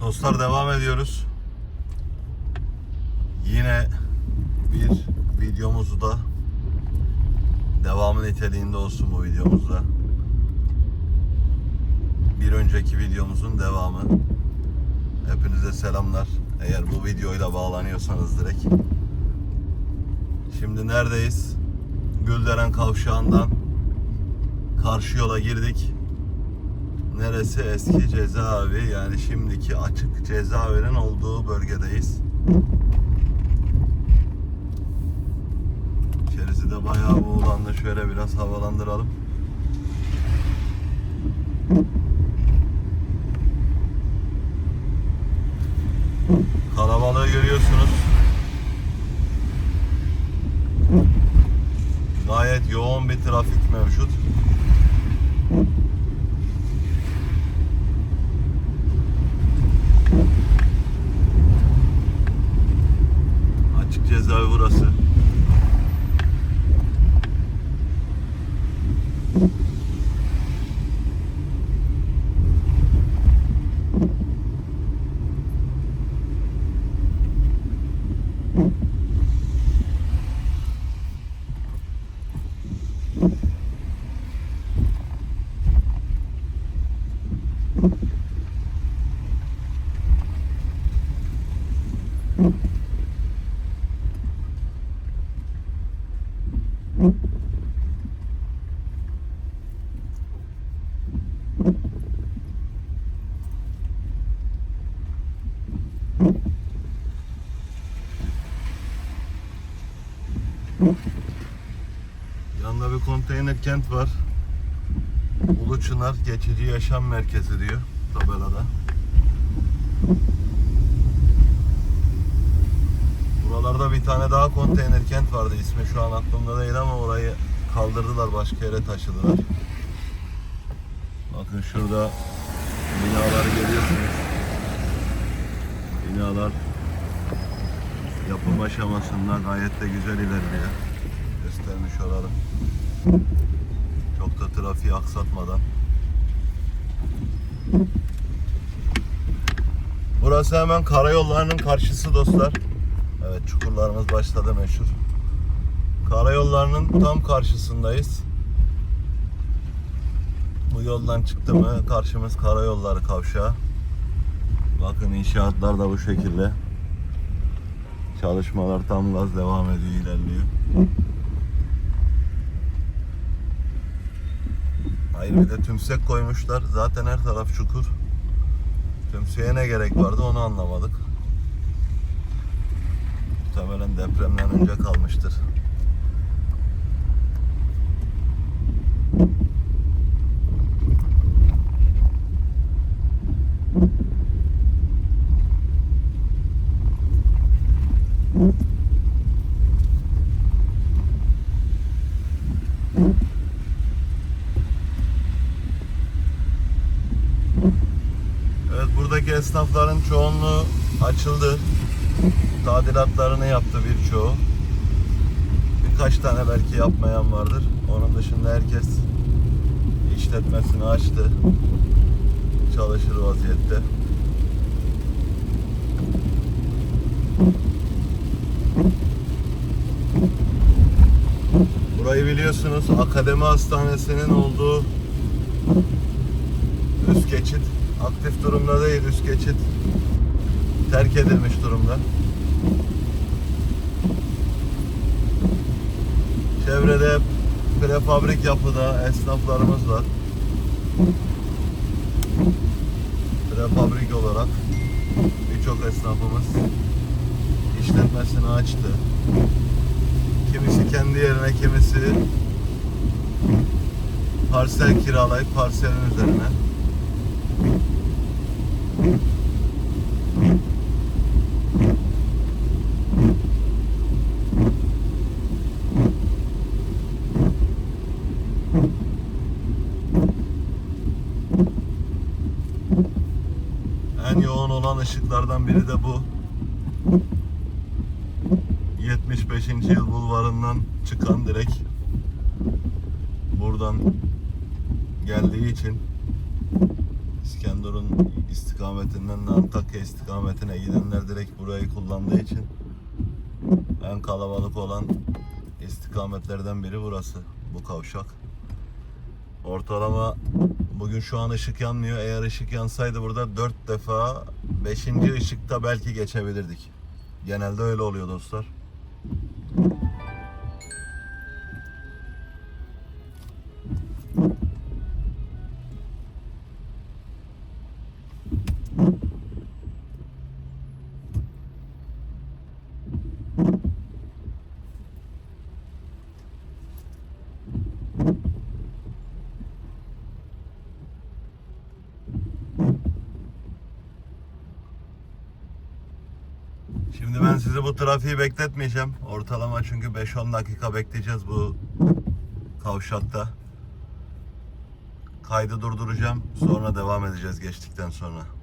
Dostlar devam ediyoruz. Yine bir videomuzu da devamı niteliğinde olsun bu videomuzda. Bir önceki videomuzun devamı. Hepinize selamlar. Eğer bu videoyla bağlanıyorsanız direkt. Şimdi neredeyiz? Gülderen Kavşağı'ndan karşı yola girdik. Neresi? Eski cezaevi yani şimdiki açık cezaevinin olduğu bölgedeyiz. İçerisi de bayağı buğulandı. Şöyle biraz havalandıralım. Kalabalığı görüyorsunuz. Gayet yoğun bir trafik mevcut. Açık cezaevi burası. Yanında bir konteyner kent var. Uluçınar Geçici Yaşam Merkezi diyor tabelada. Buralarda bir tane daha konteyner kent vardı. İsmi şu an aklımda değil ama orayı kaldırdılar. Başka yere taşıdılar. Bakın şurada binaları görüyorsunuz. Binalar yapım aşamasında gayet de güzel ilerliyor. Göstermiş olalım. Çok da trafiği aksatmadan. Burası hemen karayollarının karşısı dostlar. Evet çukurlarımız başladı meşhur. Karayollarının tam karşısındayız. Bu yoldan çıktı mı karşımız karayolları kavşağı. Bakın inşaatlar da bu şekilde. Çalışmalar tam gaz devam ediyor, ilerliyor. Hayır bir de tümsek koymuşlar. Zaten her taraf çukur. Tümseğe ne gerek vardı onu anlamadık. Muhtemelen depremden önce kalmıştır. Evet buradaki esnafların çoğunluğu açıldı. Tadilatlarını yaptı birçoğu. Birkaç tane belki yapmayan vardır. Onun dışında herkes işletmesini açtı. Çalışır vaziyette. Burayı biliyorsunuz Akademi Hastanesi'nin olduğu üst geçit aktif durumda değil üst geçit terk edilmiş durumda. Çevrede prefabrik yapıda esnaflarımız var. Prefabrik olarak birçok esnafımız işletmesini açtı. Kimisi kendi yerine, kimisi parsel kiralayıp parselin üzerine En yoğun olan ışıklardan biri de bu. 75. yıl bulvarından çıkan direkt buradan geldiği için İskenderun istikametinden Antakya istikametine gidenler direkt burayı kullandığı için en kalabalık olan istikametlerden biri burası. Bu kavşak. Ortalama bugün şu an ışık yanmıyor. Eğer ışık yansaydı burada 4 defa 5. ışıkta belki geçebilirdik. Genelde öyle oluyor dostlar. Şimdi ben sizi bu trafiği bekletmeyeceğim. Ortalama çünkü 5-10 dakika bekleyeceğiz bu kavşakta. Kaydı durduracağım. Sonra devam edeceğiz geçtikten sonra.